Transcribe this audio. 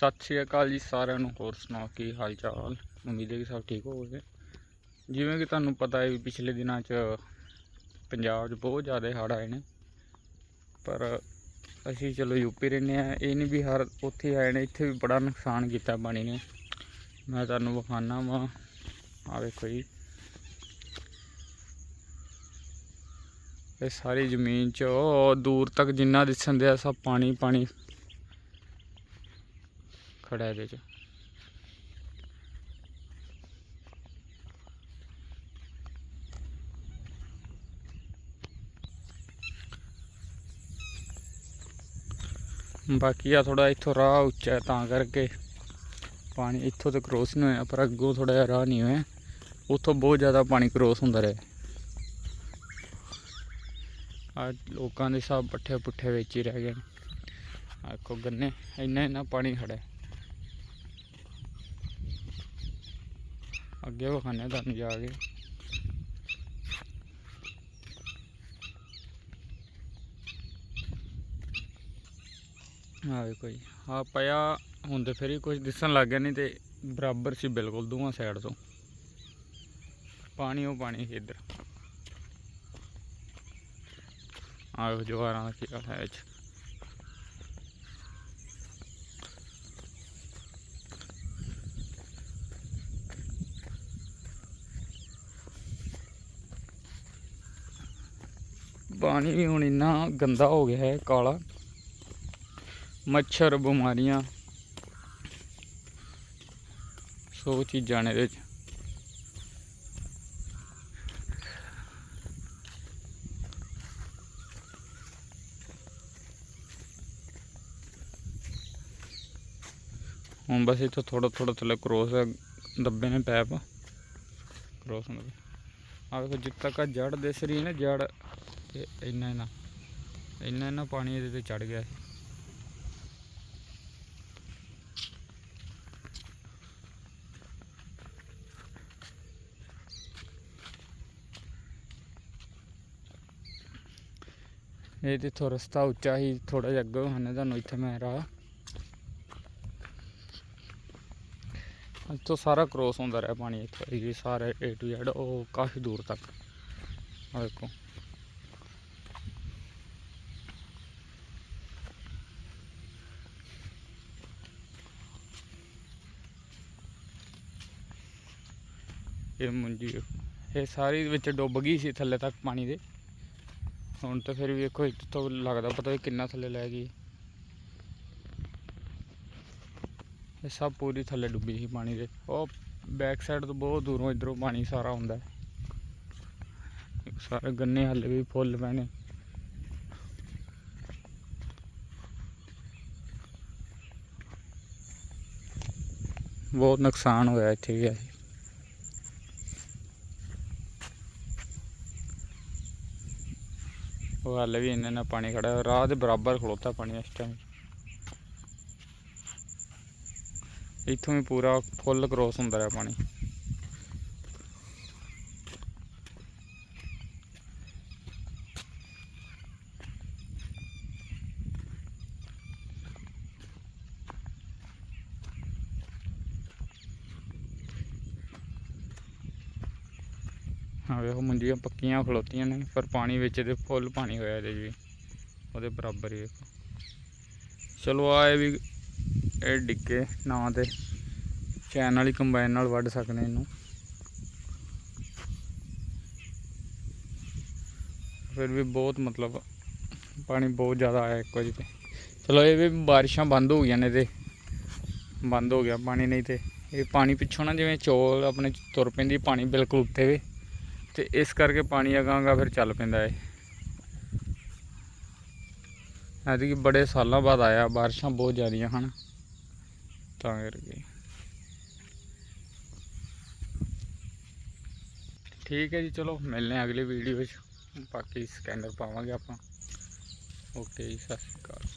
ਸਤਿ ਸ਼੍ਰੀ ਅਕਾਲ ਜੀ ਸਾਰਿਆਂ ਨੂੰ। ਹੋਰ ਸੁਣਾਓ, ਕੀ ਹਾਲ ਚਾਲ ਉਮੀਦ ਹੈ ਕਿ ਸਭ ਠੀਕ ਹੋਵੋਗੇ। ਜਿਵੇਂ ਕਿ ਤੁਹਾਨੂੰ ਪਤਾ ਹੈ ਵੀ ਪਿਛਲੇ ਦਿਨਾਂ 'ਚ ਪੰਜਾਬ 'ਚ ਬਹੁਤ ਜ਼ਿਆਦਾ ਹੜ੍ਹ ਆਏ ਨੇ। ਪਰ ਅਸੀਂ ਚਲੋ ਯੂਪੀ ਰਹਿੰਦੇ ਆ ਇਹ ਨਹੀਂ ਵੀ ਹਰ ਉੱਥੇ ਆਏ ਨੇ, ਇੱਥੇ ਵੀ ਬੜਾ ਨੁਕਸਾਨ ਕੀਤਾ ਪਾਣੀ ਨੇ। ਮੈਂ ਤੁਹਾਨੂੰ ਵਿਖਾਣਾ ਵਾ। ਆ ਵੇਖੋ ਜੀ। ਇਹ ਸਾਰੀ ਜ਼ਮੀਨ 'ਚ ਉਹ ਦੂਰ ਤੱਕ ਜਿੰਨਾ ਦਿਸਣ ਦਿਆ ਸਭ ਪਾਣੀ ਪਾਣੀ ਖੜਾ ਇਹਦੇ 'ਚ। ਬਾਕੀ ਆ ਥੋੜਾ ਇੱਥੋਂ ਰਾਹ ਉੱਚਾ ਤਾਂ ਕਰਕੇ ਪਾਣੀ ਇੱਥੋਂ ਤੇ ਕ੍ਰੋਸ ਨਹੀਂ ਹੋਇਆ, ਪਰ ਅੱਗੋਂ ਥੋੜਾ ਜਿਹਾ ਰਾਹ ਨਹੀਂ ਹੋਇਆ। ਉੱਥੋਂ ਬਹੁਤ ਜ਼ਿਆਦਾ ਪਾਣੀ ਕ੍ਰੋਸ ਹੁੰਦਾ ਰਿਹਾ। ਆ ਲੋਕਾਂ ਦੇ ਸਭ ਪੱਠੇ ਪੁੱਠੇ ਵਿੱਚ ਹੀ ਰਹਿ ਗਏ ਨੇ। ਆਹ ਗੰਨੇ ਇੰਨਾ ਇੰਨਾ ਪਾਣੀ ਖੜਾ ਅੱਗੇ ਵਿਖਾਣੇ ਤੁਹਾਨੂੰ ਜਾ ਕੇ। ਆ ਵੇਖੋ ਜੀ ਆ ਪਿਆ, ਹੁਣ ਤੇ ਫਿਰ ਹੀ ਕੁਝ ਦਿਸਣ ਲੱਗ ਗਿਆ ਨਹੀਂ ਤੇ ਬਰਾਬਰ ਸੀ ਬਿਲਕੁਲ ਦੋਵਾਂ ਸਾਈਡ ਤੋਂ। ਪਾਣੀ ਉਹ ਪਾਣੀ ਸੀ ਇੱਧਰ। ਆਹ ਜਵਾਰਾਂ ਦਾ ਕੀ ਹਾਲ ਹੈ ਇਹ ਪਾਣੀ ਵੀ ਹੁਣ ਇੰਨਾ ਗੰਦਾ ਹੋ ਗਿਆ ਹੈ, ਕਾਲਾ। ਮੱਛਰ, ਬਿਮਾਰੀਆਂ। ਸੋ ਚੀਜ਼ਾਂ ਨੇ ਇਹਦੇ ਚ। ਹੁਣ ਬਸ ਇੱਥੋਂ ਥੋੜਾ ਥੋੜਾ ਥੱਲੇ ਕ੍ਰੋਸ ਦੱਬੇ ਨੇ ਪੈਪ ਕ੍ਰੋਸ ਹੁੰਦੇ ਆ ਵੇਖੋ ਜਿੱਤ ਤੱਕ ਜੜ ਦਿਸ ਰਹੀ ਹੈ ਨਾ ਜੜ ਤੇ ਇੰਨਾ ਇੰਨਾ ਇੰਨਾ ਇੰਨਾ ਪਾਣੀ ਇਹਦੇ ਤੇ ਚੜ ਗਿਆ ਸੀ। ਇਹ ਤੇ ਥੋੜਾ ਰਸਤਾ ਉੱਚਾ ਹੀ ਥੋੜਾ ਜਿਹਾ ਅੱਗੇ ਹਨੇ ਤੁਹਾਨੂੰ ਇੱਥੇ ਮੈਂ ਰਾਹ। ਇੱਥੋਂ ਸਾਰਾ ਕ੍ਰੋਸ ਹੁੰਦਾ ਰਿਹਾ ਪਾਣੀ ਇੱਥੇ ਸਾਰੇ A to Z, ਉਹ ਕਾਫੀ ਦੂਰ ਤੱਕ। ਦੇਖੋ। ਇਹ ਮੁੰਜੀ ਇਹ ਸਾਰੀ ਵਿੱਚ ਡੁੱਬ ਗਈ ਸੀ ਥੱਲੇ ਤੱਕ ਪਾਣੀ ਦੇ। ਹੁਣ ਤਾਂ ਫਿਰ ਵੀ ਵੇਖੋ ਇੱਥੋਂ ਲੱਗਦਾ ਪਤਾ ਕਿੰਨਾ ਥੱਲੇ ਲੈ ਗਈ। ਇਹ ਸਭ ਪੂਰੀ ਥੱਲੇ ਡੁੱਬੀ ਸੀ ਪਾਣੀ ਦੇ। ਉਹ ਬੈਕ ਸਾਈਡ ਤੋਂ ਬਹੁਤ ਦੂਰੋਂ ਇਧਰੋਂ ਪਾਣੀ ਸਾਰਾ ਆਉਂਦਾ। ਸਾਰੇ ਗੰਨੇ ਹੱਲੇ ਵੀ ਫੁੱਲ ਪੈਣੇ ਬਹੁਤ ਨੁਕਸਾਨ ਹੋਇਆ ਇੱਥੇ ਵੀ ਉਹ ਹਾਲੇ ਵੀ ਇੰਨਾ ਇੰਨਾ ਪਾਣੀ ਖੜਾ ਰਾਹ ਦੇ ਬਰਾਬਰ ਖਲੋਤਾ ਪਾਣੀ ਇਸ ਟਾਈਮ ਇੱਥੋਂ ਵੀ ਪੂਰਾ ਫੁੱਲ ਕ੍ਰੋਸ ਹੁੰਦਾ ਰਿਹਾ ਪਾਣੀ। ਹਾਂ, ਵੇਖੋ ਮੁੰਜੀਆਂ ਪੱਕੀਆਂ ਖਲੋਤੀਆਂ ਨੇ, ਪਰ ਪਾਣੀ ਵਿੱਚ ਦੇ ਫੁੱਲ ਪਾਣੀ ਹੋਇਆ ਇਹਦੇ ਜੀ। ਉਹਦੇ ਬਰਾਬਰ ਹੀ ਵੇਖੋ। ਚਲੋ ਆ ਇਹ ਵੀ, ਇਹ ਡਿੱਗੇ ਨਾ ਤੇ। ਚੈਨ ਵਾਲੀ ਕੰਬਾਈਨ ਨਾਲ ਵੱਢ ਸਕਦੇ ਇਹਨੂੰ। ਫਿਰ ਵੀ ਬਹੁਤ ਮਤਲਬ ਪਾਣੀ ਬਹੁਤ ਜ਼ਿਆਦਾ ਆਇਆ ਇੱਕ ਵਾਰੀ ਤੇ। ਚਲੋ ਇਹ ਵੀ ਬਾਰਿਸ਼ਾਂ ਬੰਦ ਹੋ ਗਈਆਂ ਨੇ ਤੇ। ਬੰਦ ਹੋ ਗਿਆ ਪਾਣੀ ਨਹੀਂ ਤੇ। ਇਹ ਪਾਣੀ ਪਿੱਛੋਂ ਨਾ ਜਿਵੇਂ ਚੋਲ ਆਪਣੇ ਤੁਰ ਪੈਂਦੀ, ਪਾਣੀ ਬਿਲਕੁਲ ਉੱਤੇ ਵੇ। ਤੇ ਇਸ ਕਰਕੇ ਪਾਣੀ ਅਗਾਂਗਾ ਫਿਰ ਚੱਲ ਪੈਂਦਾ ਏ। ਐਤਕੀ ਬੜੇ ਸਾਲਾਂ ਬਾਅਦ ਆਇਆ, ਬਾਰਿਸ਼ਾਂ ਬਹੁਤ ਜ਼ਿਆਦੀਆਂ ਹਨ। ਤਾਂ ਕਰਕੇ। ਠੀਕ ਹੈ ਜੀ, ਚਲੋ ਮਿਲਨੇ ਆ ਅਗਲੀ ਵੀਡੀਓ ਵਿੱਚ। ਬਾਕੀ ਸਕੈਨਰ ਪਾਵਾਂਗੇ ਆਪਾਂ। ਓਕੇ ਜੀ, ਸਤਿ ਸ਼੍ਰੀ ਅਕਾਲ।